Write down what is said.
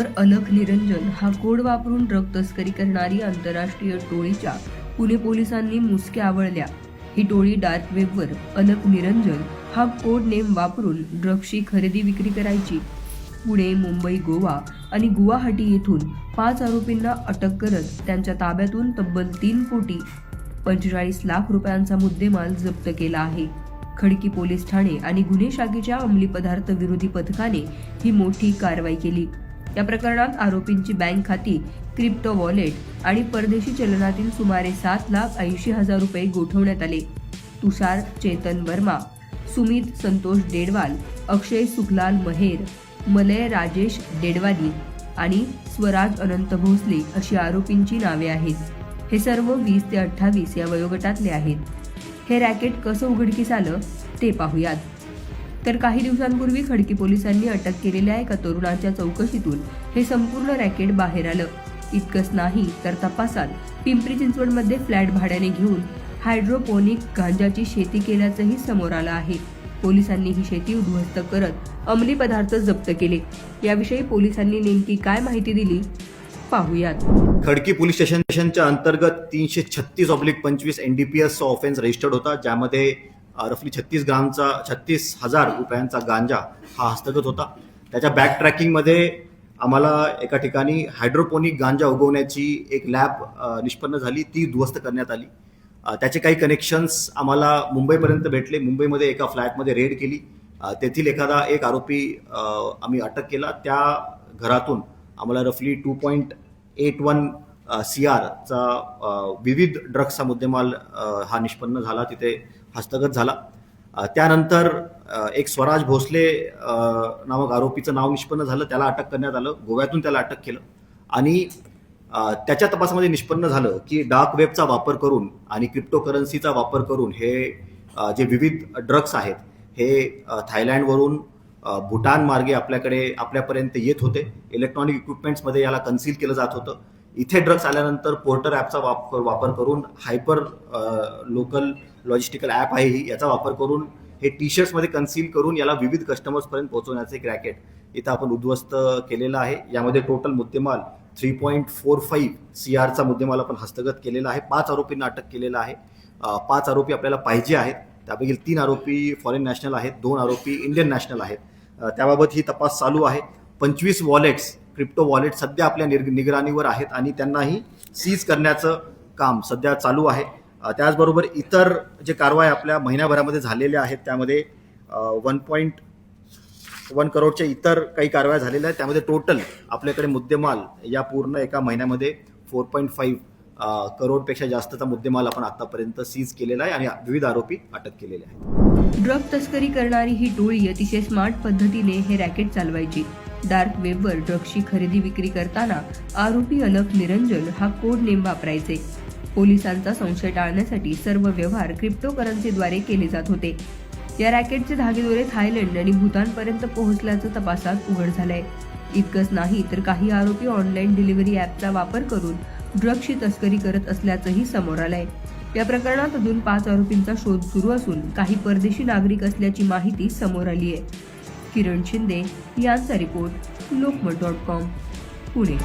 तर अलख निरंजन हा कोड वापरून ड्रग तस्करी करणारी आंतरराष्ट्रीय टोळीच्या पुणे पोलिसांनी मुसक्या आवळल्या. ही टोळी डार्क वेबवर अलख निरंजन हा कोड नेम वापरून ड्रग्सची खरेदी विक्री करायची. पुणे मुंबई गोवा आणि गुवाहाटी येथून पाच आरोपींना अटक करत त्यांच्या ताब्यातून तब्बल तीन कोटी पंचेचाळीस लाख रुपयांचा मुद्देमाल जप्त केला आहे. खडकी पोलीस ठाणे आणि गुन्हे शाखेच्या अंमली पदार्थ विरोधी पथकाने ही मोठी कारवाई केली. या प्रकरणात आरोपींची बँक खाती क्रिप्टो वॉलेट आणि परदेशी चलनातील सुमारे सात लाख ऐंशी हजार रुपये गोठवण्यात आले. तुषार चेतन वर्मा सुमित संतोष डेडवाल अक्षय सुखलाल महेर मलय राजेश डेडवाली आणि स्वराज अनंत भोसले अशी आरोपींची नावे आहेत. हे सर्व वीस ते अठ्ठावीस या वयोगटातले आहेत. हे रॅकेट कसं उघडकीस आलं ते पाहूयात. तर काही दिवसांपूर्वी खडकी पोलिसांनी अटक केलेल्या एका तरुणाच्या चौकशीतून हे संपूर्ण रॅकेट बाहेर आलं. इतकंच नाही तर तपासात पिंपरी चिंचवडमध्ये फ्लॅट भाड्याने घेऊन हायड्रोपोनिक गांजाची शेती केल्याचंही समोर आलं आहे. पोलिसांनी ही शेती उद्ध्वस्त करत अंमली पदार्थ जप्त केले. याविषयी पोलिसांनी नेमकी काय माहिती दिली? पाहूयात. खडकी पोलीस स्टेशनच्या अंतर्गत तीनशे छत्तीस ऑब्लिक पंचवीस N D P offence registered होता ज्यामध्ये रफली छत्तीस ग्रामचा छत्तीस हजार रुपयांचा गांजा हा हस्तगत होता. त्याच्या बॅक ट्रॅकिंगमध्ये आम्हाला एका ठिकाणी हायड्रोपोनिक गांजा उगवण्याची एक लॅब निष्पन्न झाली. ती उद्ध्वस्त करण्यात आली. त्याचे काही कनेक्शन्स आम्हाला मुंबईपर्यंत भेटले. मुंबईमध्ये एका फ्लॅटमध्ये रेड केली. तेथील एखादा एक आरोपी आम्ही अटक केला. त्या घरातून आम्हाला रफली two point eight one C आरचा विविध ड्रग्सचा मुद्देमाल हा निष्पन्न झाला तिथे हस्तगत झाला. त्यानंतर एक स्वराज भोसले नामक आरोपीचं नाव निष्पन्न झालं त्याला अटक करण्यात आलं गोव्यातून त्याला अटक केलं. आणि त्याच्या तपासामध्ये निष्पन्न झालं की डार्क वेबचा वापर करून आणि क्रिप्टोकरन्सीचा वापर करून हे जे विविध ड्रग्स आहेत हे थायलँडवरून भूटान मार्गे आपल्याकडे आपल्यापर्यंत येत होते. इलेक्ट्रॉनिक इक्विपमेंट्समध्ये याला कन्सील केलं जात होतं. इथे ड्रग्स आल्यानंतर पोर्टर ॲपचा वापर वापर करून हायपर लोकल लॉजिस्टिकल ॲप आहे ही याचा वापर करून हे टी शर्ट्समध्ये कन्सील करून याला विविध कस्टमर्सपर्यंत पोहोचवण्याचं एक रॅकेट इथं आपण उद्ध्वस्त केलेलं आहे. यामध्ये टोटल मुद्देमाल three point four five C आरचा मुद्देमाल आपण हस्तगत केलेला आहे. पाच आरोपींना अटक केलेलं आहे. पाच आरोपी आपल्याला पाहिजे आहेत. त्यापैकी तीन आरोपी फॉरेन नॅशनल आहेत. दोन आरोपी इंडियन नॅशनल आहेत. त्याबाबत ही तपास चालू आहे. पंचवीस वॉलेट्स क्रिप्टो वॉलेट सध्या आपल्या निर निगराणीवर आहेत आणि त्यांनाही सीज करण्याचं काम सध्या चालू आहे. त्याचबरोबर इतर जे कारवाई आपल्या महिन्याभरामध्ये झालेल्या आहेत त्यामध्ये वन पॉईंट वन करोडच्या इतर काही कारवाया झालेल्या आहेत. त्यामध्ये टोटल आपल्याकडे मुद्देमाल या पूर्ण एका महिन्यामध्ये फोर पॉईंट फाईव्ह करोडपेक्षा जास्तचा मुद्देमाल आपण आतापर्यंत सीज केलेला आहे आणि विविध आरोपी अटक केलेले आहेत. ड्रग तस्करी करणारी ही टोळी अतिशय स्मार्ट पद्धतीने हे रॅकेट चालवायची. डार्क वेबवर ड्रग्सची खरेदी विक्री करताना आरोपी अलक निरंजन हा कोड नेम वापरायचे. पोलिसांचा संशय टाळण्यासाठी सर्व व्यवहार क्रिप्टोकरन्सीद्वारे केले जात होते. या रॅकेटचे धागेदोरे थायलंड आणि भूतानपर्यंत पोहोचल्याचं तपासात उघड झालंय. इतकंच नाही तर काही आरोपी ऑनलाईन डिलिव्हरी ॲपचा वापर करून ड्रग्सची तस्करी करत असल्याचंही समोर आलंय. या प्रकरणात अजून पाच आरोपींचा शोध सुरू असून काही परदेशी नागरिक असल्याची माहिती समोर आली आहे किरण शिंदे यांचा report Lokmat dot com Pune.